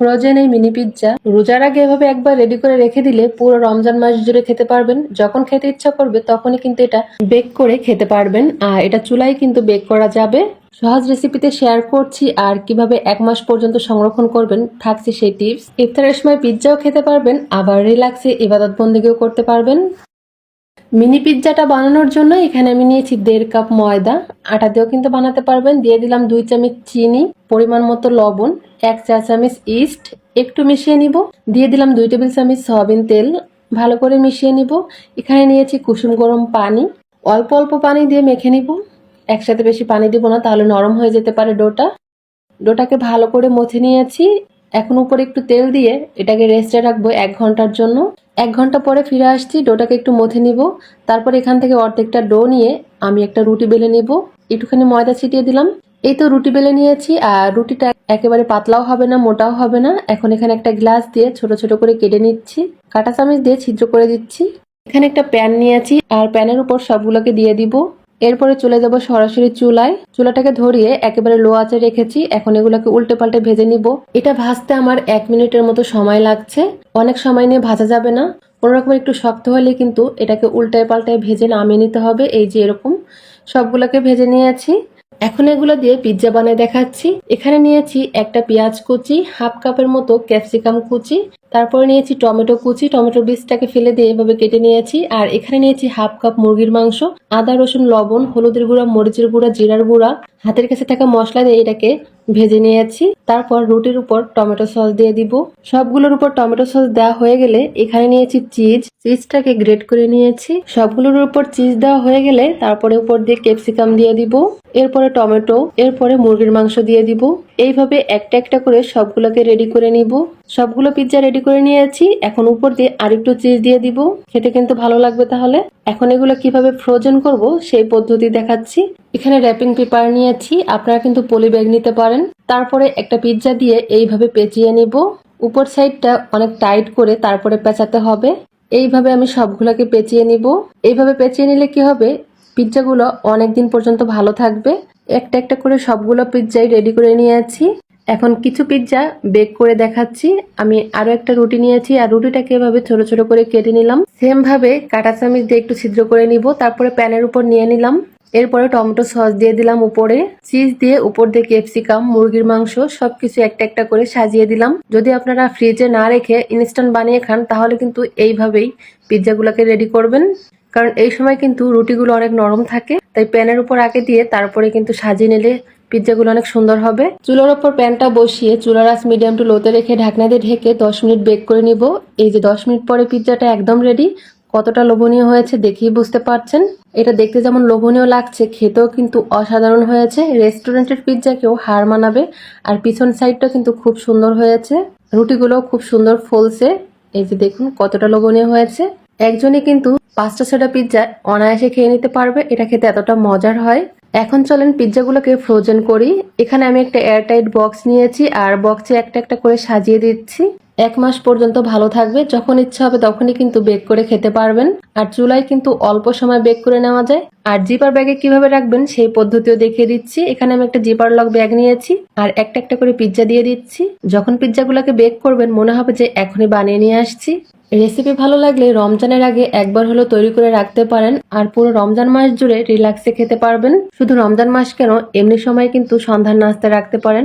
Frozen এই mini pizza রোজার আগে এভাবে একবার রেডি করে রেখে দিলে পুরো রমজান মাস জুড়ে খেতে পারবেন। যখন খেতে ইচ্ছা করবে তখনই কিন্তু এটা বেক করে খেতে পারবেন। আর এটা চুলায় কিন্তু বেক করা যাবে। সহজ রেসিপিতে শেয়ার করছি আর কীভাবে এক মাস পর্যন্ত সংরক্ষণ করবেন, থাকছে সেই টিপস ইফতারের সময় পিৎজাও খেতে পারবেন, আবার রিল্যাক্সে ইবাদত বন্দিগিও করতে পারবেন। মিনি পিৎজাটা বানানোর জন্য এখানে আমি নিয়েছি দেড় কাপ ময়দা। আটা দিয়েও কিন্তু বানাতে পারবেন। দিয়ে দিলাম দুই চামচ চিনি, পরিমাণ মতো লবণ, এক চা চামচ ইস্ট। একটু মিশিয়ে নিব। দিয়ে দিলাম দুই টেবিল চামচ সয়াবিন তেল। ভালো করে মিশিয়ে নিব। এখানে নিয়েছি কুসুম গরম পানি। অল্প অল্প পানি দিয়ে মেখে নিব। একসাথে বেশি পানি দিব না, তাহলে নরম হয়ে যেতে পারে ডোটা। ডোটাকে ভালো করে মথে নিয়েছি। এখন উপরে একটু তেল দিয়ে এটাকে রেস্টে রাখব এক ঘণ্টার জন্য। এক ঘণ্টা পরে ফিরে আসছি, ডোটাকে একটু মথে নিব। তারপর এখান থেকে অর্ধেকটা ডো নিয়ে আমি একটা রুটি বেলে নিব। একটুখানি ময়দা ছিটিয়ে দিলাম। এই তো রুটি বেলে নিয়েছি, আর রুটিটা একেবারে পাতলাও হবে না, মোটাও হবে না। এখন এখানে একটা গ্লাস দিয়ে ছোট ছোট করে কেটে নিচ্ছি। কাটা চামচ দিয়ে ছিদ্র করে দিচ্ছি। এখানে একটা প্যান নিয়েছি, আর প্যানের উপর সবগুলোকে দিয়ে দিব। এরপরে চলে যাব সরাসরি চুলায়। চুলাটাকে ধরিয়ে একেবারে লো আঁচে রেখেছি। এখন এগুলোকে উল্টে পাল্টে ভেজে নিব। এটা ভাজতে আমার এক মিনিটের মতো সময় লাগছে। অনেক সময় নিয়ে ভাজা যাবে না। কোনো রকম একটু শক্ত হলে কিন্তু এটাকে উল্টায় পাল্টায় ভেজে নামিয়ে নিতে হবে। এই যে এরকম সবগুলোকে ভেজে নিয়েছি। এখন এগুলো দিয়ে পিৎজা বানিয়ে দেখাচ্ছি। এখানে নিয়েছি একটা পেঁয়াজ কুচি, হাফ কাপের মতো ক্যাপসিকাম কুচি তারপরে নিয়েছি টমেটো কুচি, টমেটো বীজটাকে ফেলে দিয়ে এভাবে কেটে নিয়েছি। আর এখানে নিয়েছি হাফ কাপ মুরগির মাংস, আদা, রসুন, লবণ, হলুদের গুঁড়া, মরিচের গুঁড়া, জিরার গুঁড়া। হাতের কাছে থাকা মশলা দিয়ে এটাকে ভেজে নিয়েছি। তারপর রুটির উপর টমেটো সস দিয়ে দিব। সবগুলোর উপর টমেটো সস দেওয়া হয়ে গেলে এখানে নিয়েছি চিজ। চিজটাকে গ্রেট করে নিয়েছি। সবগুলোর উপর চিজ দেওয়া হয়ে গেলে তারপরে উপর দিয়ে ক্যাপসিকাম দিয়ে দিব। এরপরে টমেটো, এরপরে মুরগির মাংস দিয়ে দিব। এইভাবে একটা একটা করে সবগুলোকে রেডি করে নিব। সবগুলো পিৎজা রেডি করে নিয়েছি। এখন উপর দিয়ে আরেকটু চিজ দিয়ে দিব। খেতে কিন্তু ভালো লাগবে তাহলে। এখন এগুলো কীভাবে ফ্রোজেন করব সেই পদ্ধতি দেখাচ্ছি। এখানে র্যাপিং পেপার নিয়েছি। আপনারা কিন্তু পলি ব্যাগ নিতে পারেন। তারপরে একটা পিৎজা দিয়ে এইভাবে পেঁচিয়ে নিব। উপর সাইডটা অনেক টাইট করে তারপরে পেঁচাতে হবে। এইভাবে আমি সবগুলোকে পেঁচিয়ে নিব। এইভাবে পেঁচিয়ে নিলে কি হবে? পিৎজাগুলো অনেক দিন পর্যন্ত ভালো থাকবে। একটা একটা করে সবগুলো পিৎজাই রেডি করে নিয়েছি এখন কিছু পিৎজা বেক করে দেখাচ্ছি। আমি আরও একটা রুটি নিয়েছি আর রুটিটাকে এভাবে ছোট ছোট করে কেটে নিলাম। সেম ভাবে কাঁটা চামিচ দিয়ে একটু ছিদ্র করে নিব, তারপরে প্যানের উপর নিয়ে নিলাম। এরপরে টমেটো সস দিয়ে দিলাম উপরে। চিজ দিয়ে উপর দিয়ে ক্যাপসিকাম মুরগির মাংস সবকিছু একটা একটা করে সাজিয়ে দিলাম। যদি আপনারা ফ্রিজে না রেখে ইনস্ট্যান্ট বানিয়ে খান, তাহলে কিন্তু এইভাবেই পিৎজাগুলোকে রেডি করবেন। কারণ এই সময় কিন্তু রুটিগুলো অনেক নরম থাকে। তাই প্যানের উপর আগে দিয়ে তারপরে কিন্তু সাজিয়ে নিলে পিৎজাগুলো অনেক সুন্দর হবে। চুলার ওপর প্যানটা বসিয়ে চুলার আঁচ মিডিয়াম টু লোতে রেখে ঢাকনা দিয়ে ঢেকে দশ মিনিট বেক করে নিব। এই যে দশ মিনিট পরে পিৎজাটা একদম রেডি কতটা লোভনীয় হয়েছে দেখেই বুঝতে পারছেন। এটা দেখতে যেমন লোভনীয় লাগছে, খেতেও কিন্তু অসাধারণ হয়েছে। রেস্টুরেন্টের পিৎজাকেও হার মানাবে, আর পিছন সাইডটা কিন্তু খুব সুন্দর হয়েছে। রুটিগুলোও খুব সুন্দর ফলছে। এই যে দেখুন কতটা লোভনীয় হয়েছে। একজনই কিন্তু পাঁচটা ছটা পিৎজা অনায়াসে খেয়ে নিতে পারবে, এটা খেতে এতটা মজার হয়। এখন চলেন পিৎজাগুলোকে ফ্রোজেন করি। এখানে আমি একটা এয়ারটাইট বক্স নিয়েছি আর বক্সে একটা একটা করে সাজিয়ে দিচ্ছি। এক মাস পর্যন্ত ভালো থাকবে, যখন ইচ্ছা হবে তখনই কিন্তু বেক করে খেতে পারবেন। আর চুলায় কিন্তু অল্প সময় বেক করে নেওয়া যায়। আর জিপার ব্যাগে কীভাবে রাখবেন সেই পদ্ধতিও দেখিয়ে দিচ্ছি। এখানে আমি একটা জিপার লক ব্যাগ নিয়েছি আর একটা একটা করে পিৎজা দিয়ে দিচ্ছি। যখন পিৎজাগুলোকে বেক করবেন, মনে হবে যে এখনই বানিয়ে নিয়ে আসছি। রেসিপি ভালো লাগলে রমজানের আগে একবার হলো তৈরি করে রাখতে পারেন আর পুরো রমজান মাস জুড়ে রিল্যাক্সে খেতে পারবেন। শুধু রমজান মাস কেন, এমনি সময় কিন্তু সন্ধ্যার নাস্তা রাখতে পারেন।